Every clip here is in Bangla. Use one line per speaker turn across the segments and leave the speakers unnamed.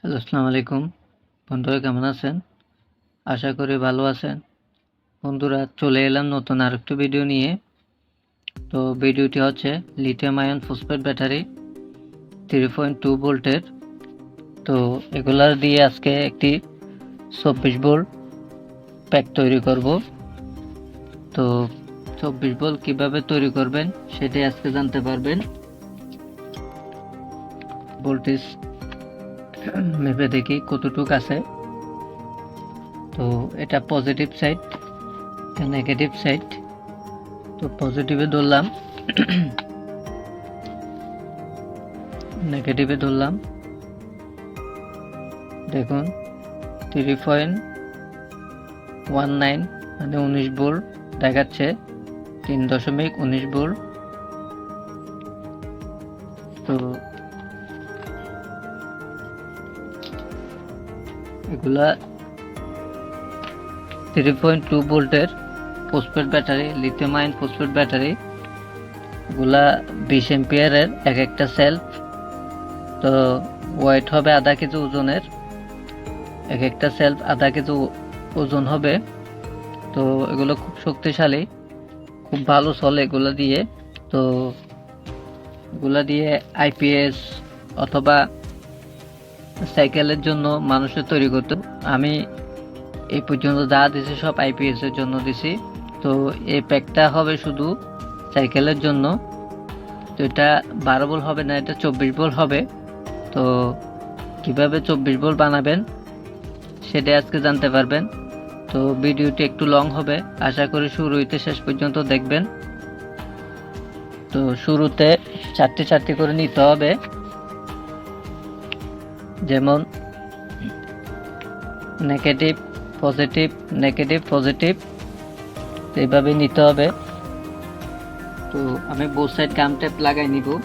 হ্যালো, আসসালামু আলাইকুম। বন্ধুরা, কেমন আছেন? আশা করি ভালো আছেন। বন্ধুরা, চলে এলাম নতুন আরেকটি ভিডিও নিয়ে। তো ভিডিওটি হচ্ছে lithium ion phosphate battery three point two ভোল্টের। তো এগুলার দিয়ে আজকে একটি চব্বিশ ভোল্ট প্যাক তৈরি করব। তো চব্বিশ ভোল্ট কীভাবে তৈরি করবেন, সেটাই আজকে জানতে পারবেন। ভোল্টেজ মেপে দেখি কতটুক আছে। তো এটা পজিটিভ সাইড নেগেটিভ সাইড তো পজিটিভে ধরলাম নেগেটিভে ধরলাম। দেখুন থ্রি পয়েন্ট ওয়ান নাইন মানে উনিশ ভোল্ট দেখাচ্ছে, তিন দশমিক উনিশ ভোল্ট তো এগুলা থ্রি পয়েন্ট টু ভোল্টের phosphate battery lithium ion phosphate battery এগুলা বিশ এম্পিয়ারের এক একটা সেলফ তো ওয়েট হবে আধা কেজি ওজনের, এক একটা সেলফ আধা কেজি ওজন হবে, তো এগুলো খুব শক্তিশালী, খুব ভালো চলে এগুলো দিয়ে, তো এগুলা দিয়ে আইপিএস অথবা সাইকেলের জন্য মানুষের তৈরি করতো। আমি এই পর্যন্ত যা দিছি সব আইপিএস এর জন্য দিছি। তো এই প্যাকটা হবে শুধু সাইকেলের জন্য। তো এটা বারো বল হবে না, এটা চব্বিশ বল হবে। তো কীভাবে চব্বিশ বল বানাবেন সেটা আজকে জানতে পারবেন। তো ভিডিওটি একটু লং হবে। আশা করি শুরু হইতে শেষ পর্যন্ত দেখবেন। তো শুরুতে চারটি চারটি করে নিতে হবে। যেমন নেগেটিভ, পজিটিভ নেগেটিভ, পজিটিভ, এইভাবে নিতে হবে। তো আমি বোথ সাইড গাম টেপ লাগাই নিব।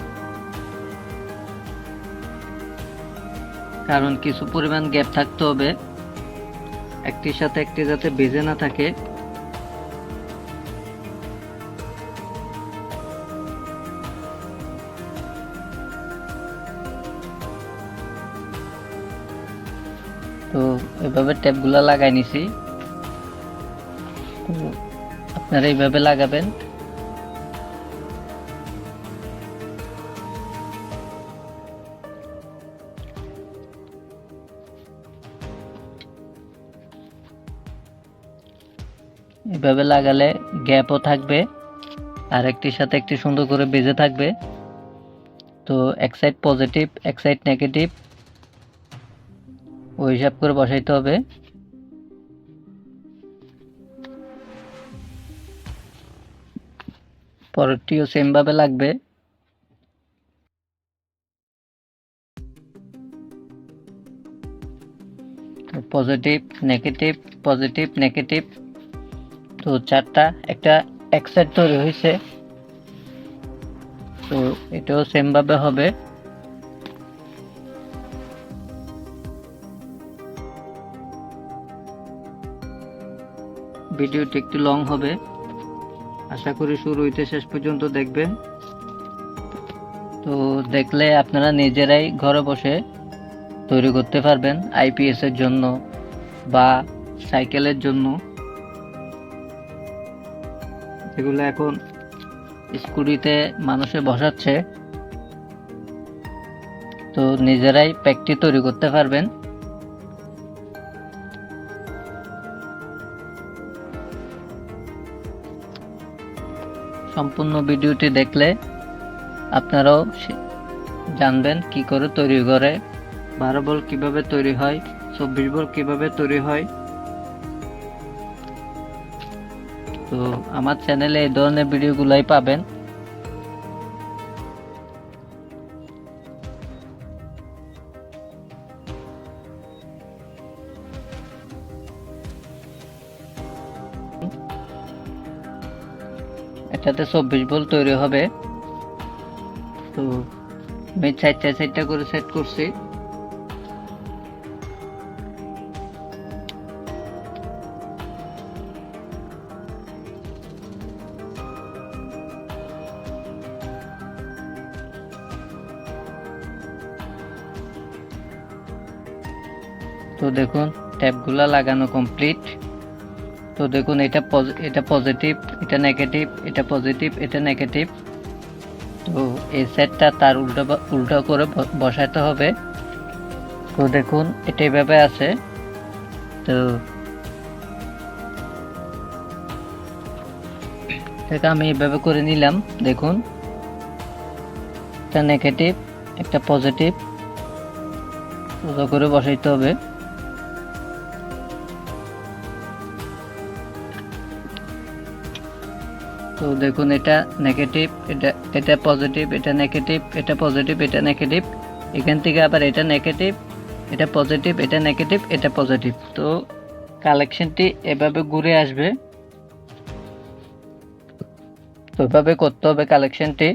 কারণ কিছু পরিমাণ গ্যাপ থাকতে হবে। একটির সাথে একটি যাতে বেজে না থাকে। তো এভাবে ট্যাপগুলো লাগাই নিছি। তো আপনারা এইভাবে লাগাবেন। এভাবে লাগালে গ্যাপও থাকবে আর একটির সাথে একটি সুন্দর করে বেজে থাকবে। তো এক সাইড পজিটিভ এক সাইড নেগেটিভ ওই হিসাব করে বসাইতে হবে। পরেরটিও সেম ভাবে লাগবে। পজিটিভ নেগেটিভ পজিটিভ নেগেটিভ তো চারটা, একটা এক সাইড তৈরি হয়েছে। তো এটাও সেম ভাবে হবে। ভিডিওটি একটু লং হবে। আশা করি শুরু হইতে শেষ পর্যন্ত দেখবেন। তো দেখলে আপনারা নিজেরাই ঘরে বসে তৈরি করতে পারবেন আইপিএস এর জন্য বা সাইকেলের জন্য। যেগুলো এখন স্কুটিতে মানুষে বসাচ্ছে। তো নিজেরাই প্যাকটি তৈরি করতে পারবেন। সম্পূর্ণ ভিডিওটি দেখলে আপনারাও জানবেন কি করে তৈরি করে বারো বল কীভাবে তৈরি হয়, চব্বিশ বল কীভাবে তৈরি হয়। তো আমার চ্যানেলে এই ধরনের ভিডিওগুলাই পাবেন। এটাতে চব্বিশ বল তৈরি হবে। তো আমি চারটা চারটা করে সেট করছি। তো দেখুন ট্যাপগুলো লাগানো কমপ্লিট তো দেখুন, এটা এটা পজিটিভ এটা নেগেটিভ এটা পজিটিভ এটা নেগেটিভ তো এই সেটটা তার উল্টো উল্টো করে বসাতে হবে। তো দেখুন, এটা এভাবে আছে। তো এটা আমি এভাবে করে নিলাম, দেখুন। একটা নেগেটিভ একটা পজিটিভ উল্টো করে বসাইতে হবে। দেখুন, এটা নেগেটিভ এটা এটা পজিটিভ এটা নেগেটিভ এটা পজিটিভ এটা নেগেটিভ এখান থেকে আবার এটা নেগেটিভ এটা পজিটিভ এটা নেগেটিভ এটা পজিটিভ তো কালেকশনটি এভাবে ঘুরে আসবে। তো এভাবে করতে হবে কালেকশনটি।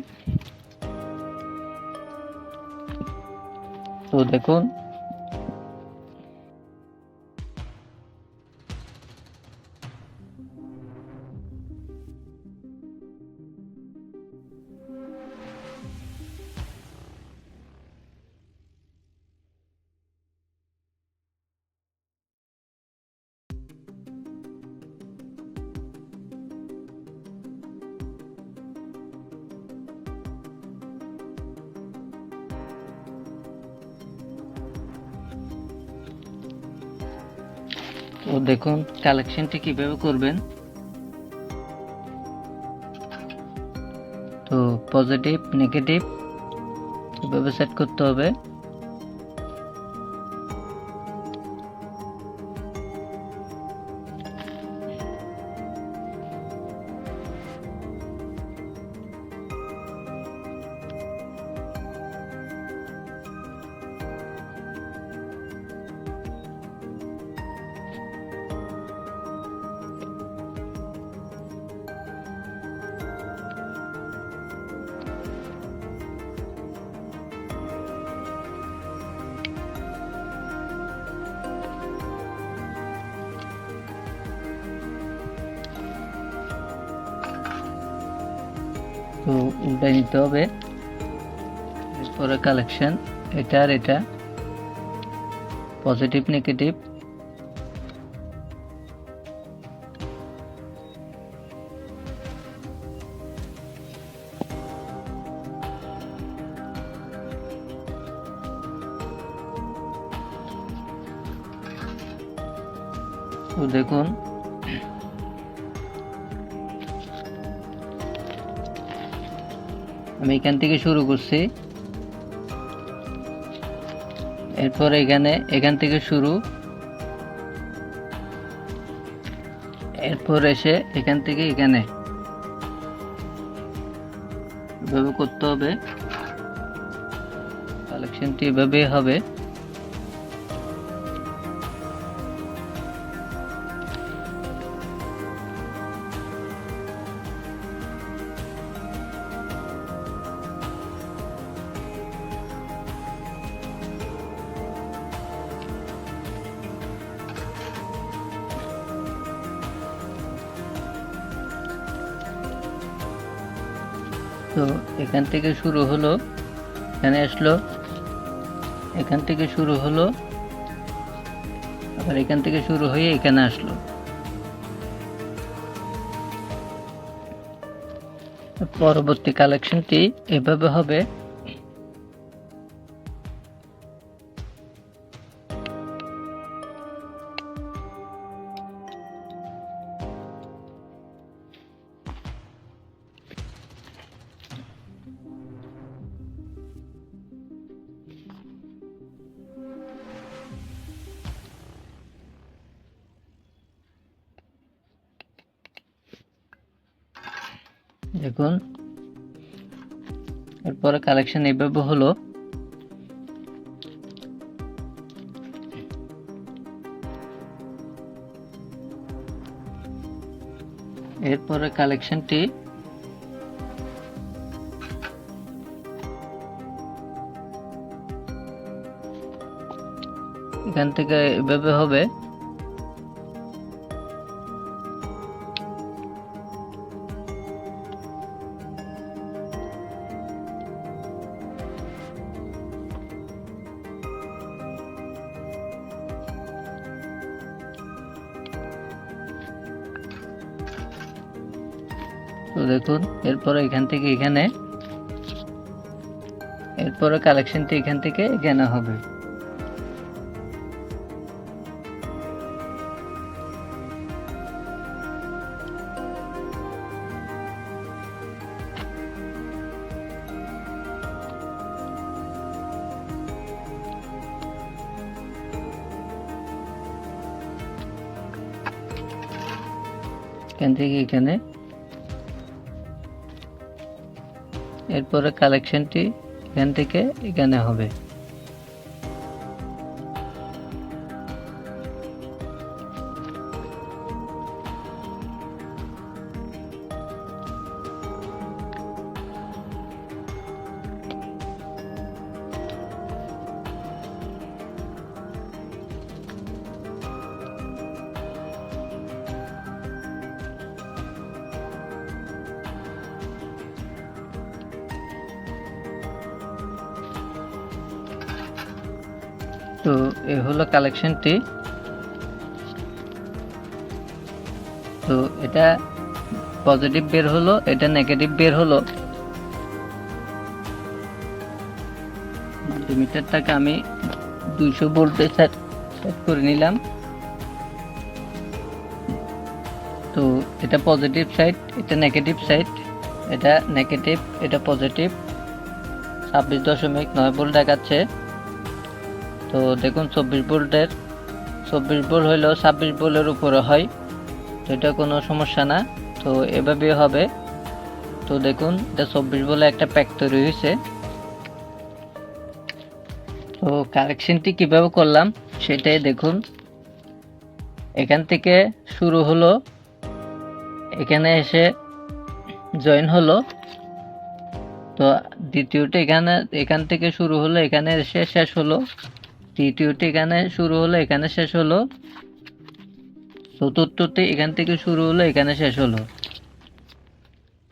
তো দেখুন দেখুন কালেকশনটি কীভাবে করবেন। তো পজিটিভ নেগেটিভ এভাবে সেট করতে হবে। তো উল্টে নিতে হবে। এরপরে কালেকশন এটা আর এটা। পজিটিভ নেগেটিভ দেখুন। আমি এখান থেকে শুরু করছি। এরপর এখানে, এখান থেকে শুরু। এরপর এসে এখান থেকে এখানে। এভাবে করতে হবে। কালেকশনটি এভাবে হবে। তো এখান থেকে শুরু হলো, এখানে আসলো, এখান থেকে শুরু হলো, আবার এখান থেকে শুরু হয়ে এখানে আসলো। পরবর্তী কালেকশনটি এভাবে হবে। দেখুন। এরপরে কালেকশন এভাবে হলো। এরপরে কালেকশনটি এখান থেকে এভাবে হবে। দেখুন। এরপরে এখান থেকে এখানে এরপরে কালেকশনটি এখান থেকে এখানে হবে। এখান থেকে এখানে এরপরে কালেকশনটি এখান থেকে এখানে হবে। তো এ হলো কালেকশনটি। তো এটা পজিটিভ বের হলো, এটা নেগেটিভ বের হলো। মাল্টিমিটারটাকে আমি দুইশো সেট সেট করে নিলাম। তো এটা পজিটিভ সাইড এটা নেগেটিভ সাইড এটা নেগেটিভ এটা পজিটিভ ছাব্বিশ দশমিক নয় ভোল্ট দেখাচ্ছে। তো দেখুন, চব্বিশ বোল্টের চব্বিশ ভোল্ট হইলেও ছাব্বিশ ভোল্টের উপরে হয়, তো এটা কোনো সমস্যা না। তো এভাবে হবে। তো দেখুন, এটা চব্বিশ বলে একটা প্যাক তৈরি হয়েছে তো কারেকশনটি কীভাবে করলাম, সেটাই দেখুন। এখান থেকে শুরু হলো, এখানে এসে জয়েন হলো। তো দ্বিতীয়টা এখানে, এখান থেকে শুরু হলো, এখানে এসে শেষ হলো। তৃতীয়টি এখানে শুরু হলো, এখানে শেষ হলো। চতুর্থটি এখান থেকে শুরু হলো, এখানে শেষ হলো।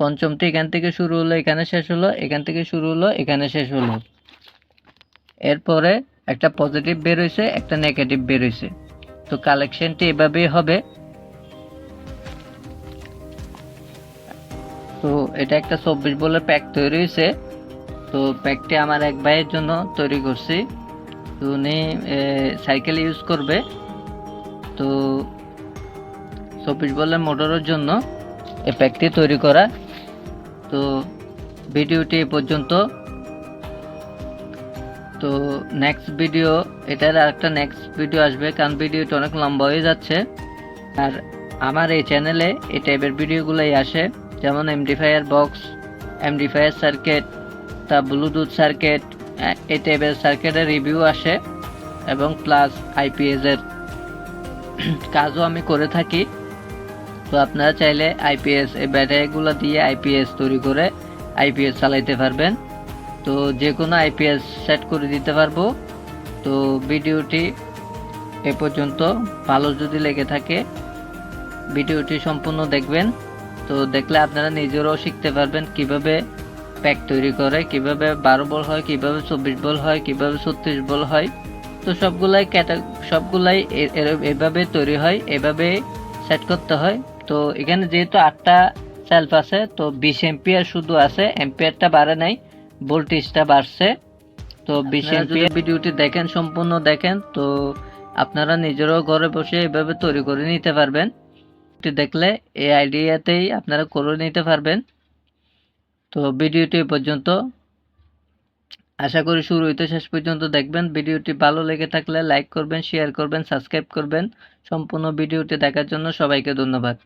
পঞ্চমটি এখান থেকে শুরু হলো, এখানে শেষ হলো, এখান থেকে শুরু হলো, এখানে শেষ হলো। এরপরে একটা পজিটিভ বের হয়েছে, একটা নেগেটিভ বের হয়েছে। তো কালেকশনটি এভাবেই হবে। তো এটা একটা চব্বিশ বলের প্যাক তৈরি হয়েছে। তো প্যাকটি আমার এক ভাইয়ের জন্য তৈরি করছি। তো উনি সাইকেল ইউজ করবে। তো চব্বিশ বলের মোটরের জন্য এই প্যাকটি তৈরি করা। তো ভিডিওটি এ পর্যন্ত। তো নেক্সট ভিডিও এটার আরেকটা নেক্সট ভিডিও আসবে কারণ ভিডিওটা অনেক লম্বা হয়ে যাচ্ছে। আর আমার এই চ্যানেলে এই টাইপের ভিডিওগুলোই আসে। যেমন এমডিফায়ার বক্স এমডিফায়ার সার্কিট তা ব্লুটুথ সার্কিট এই টাইপের সার্কিটের রিভিউ আসে এবং প্লাস আইপিএস এর কাজও আমি করে থাকি। তো আপনারা চাইলে আইপিএস এই ব্যাটারিগুলো দিয়ে আইপিএস তৈরি করে আইপিএস চালাইতে পারবেন। তো যে কোনো আইপিএস সেট করে দিতে পারব। তো ভিডিওটি এ পর্যন্ত। ভালো যদি লেগে থাকে, ভিডিওটি সম্পূর্ণ দেখবেন। তো দেখলে আপনারা নিজেরাও শিখতে পারবেন কীভাবে প্যাক তৈরি করে কীভাবে বারো বল হয় কীভাবে চব্বিশ বল হয় কীভাবে ছত্রিশ বল হয়। তো সবগুলাই ক্যাটা সবগুলাই এভাবে তৈরি হয় এভাবে সেট করতে হয়। তো এখানে যেহেতু আটটা সেলফ আছে তো বিশ এম্পিয়ার শুধু আছে এম্পিয়ারটা বাড়ে নাই ভোল্টেজটা বাড়ছে। তো বিশ এম্পিয়ার ভিডিওটি দেখেন সম্পূর্ণ দেখেন তো আপনারা নিজেরাও ঘরে বসে এভাবে তৈরি করে নিতে পারবেন। দেখলে এই আইডিয়াতেই আপনারা করে নিতে পারবেন। তো ভিডিওটি পর্যন্ত আশা করি শুরু হইতে শেষ পর্যন্ত দেখবেন। ভিডিওটি ভালো লেগে থাকলে লাইক করবেন শেয়ার করবেন সাবস্ক্রাইব করবেন। সম্পূর্ণ ভিডিওটি দেখার জন্য সবাইকে ধন্যবাদ।